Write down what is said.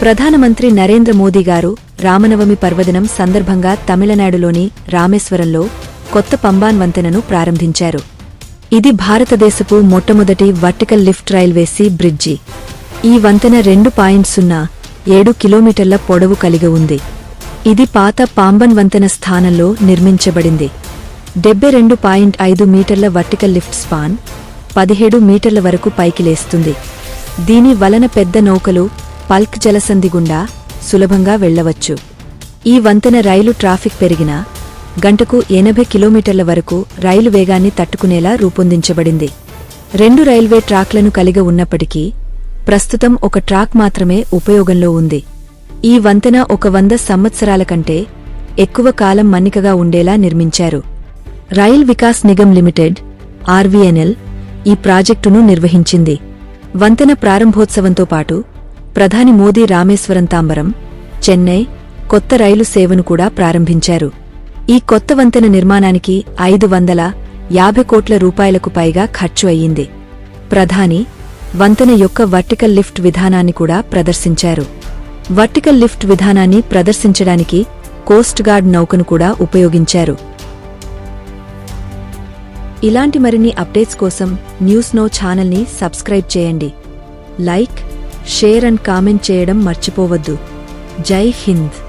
ప్రధానమంత్రి నరేంద్ర మోదీ గారు రామనవమి పర్వదినం సందర్భంగా తమిళనాడులోని రామేశ్వరంలో కొత్త పంబాన్ వంతెనను ప్రారంభించారు. ఇది భారతదేశపు మొట్టమొదటి వర్టికల్ లిఫ్ట్ రైల్వేసీ బ్రిడ్జి. ఈ వంతెన రెండు పాయింట్ సున్నా ఏడు కిలోమీటర్ల పొడవు కలిగి ఉంది. ఇది పాత పాంబన్ వంతెన స్థానంలో నిర్మించబడింది. డెబ్బై రెండు పాయింట్ ఐదు మీటర్ల వర్టికల్ లిఫ్ట్ స్పాన్ పదిహేడు మీటర్ల వరకు పైకి లేస్తుంది. దీని వలన పెద్ద నౌకలు పల్క్ జలసంధి గుండా సులభంగా వెళ్ళవచ్చు ఈ వంతెన రైలు ట్రాఫిక్ పెరిగినా గంటకు ఎనభై కిలోమీటర్ల వరకు రైలు వేగాన్ని తట్టుకునేలా రూపొందించబడింది. రెండు రైల్వే ట్రాక్లను కలిగి ఉన్నప్పటికీ ప్రస్తుతం ఒక ట్రాక్ మాత్రమే ఉపయోగంలో ఉంది. ఈ వంతెన ఒక వంద సంవత్సరాల కంటే ఎక్కువ కాలం మన్నికగా ఉండేలా నిర్మించారు. Rail Vikas Nigam Limited RVNL ఈ ప్రాజెక్టును నిర్వహించింది. వంతెన ప్రారంభోత్సవంతో పాటు ప్రధాని మోదీ రామేశ్వరం తాంబరం చెన్నై కొత్త రైలు సేవను కూడా ప్రారంభించారు. ఈ కొత్త వంతెన నిర్మాణానికి ఐదు వందల యాభై కోట్ల రూపాయలకు పైగా ఖర్చు అయ్యింది. ప్రధాని వంతెన యొక్క వర్టికల్ లిఫ్ట్ విధానాన్ని కూడా ప్రదర్శించారు. వర్టికల్ లిఫ్ట్ విధానాన్ని ప్రదర్శించడానికి కోస్ట్ గార్డ్ నౌకను కూడా ఉపయోగించారు. ఇలాంటి మరిన్ని అప్డేట్స్ కోసం న్యూస్ నో ఛానల్ని సబ్స్క్రైబ్ చేయండి. లైక్ షేర్ అండ్ కామెంట్ చేయడం మర్చిపోవద్దు. జై హింద్.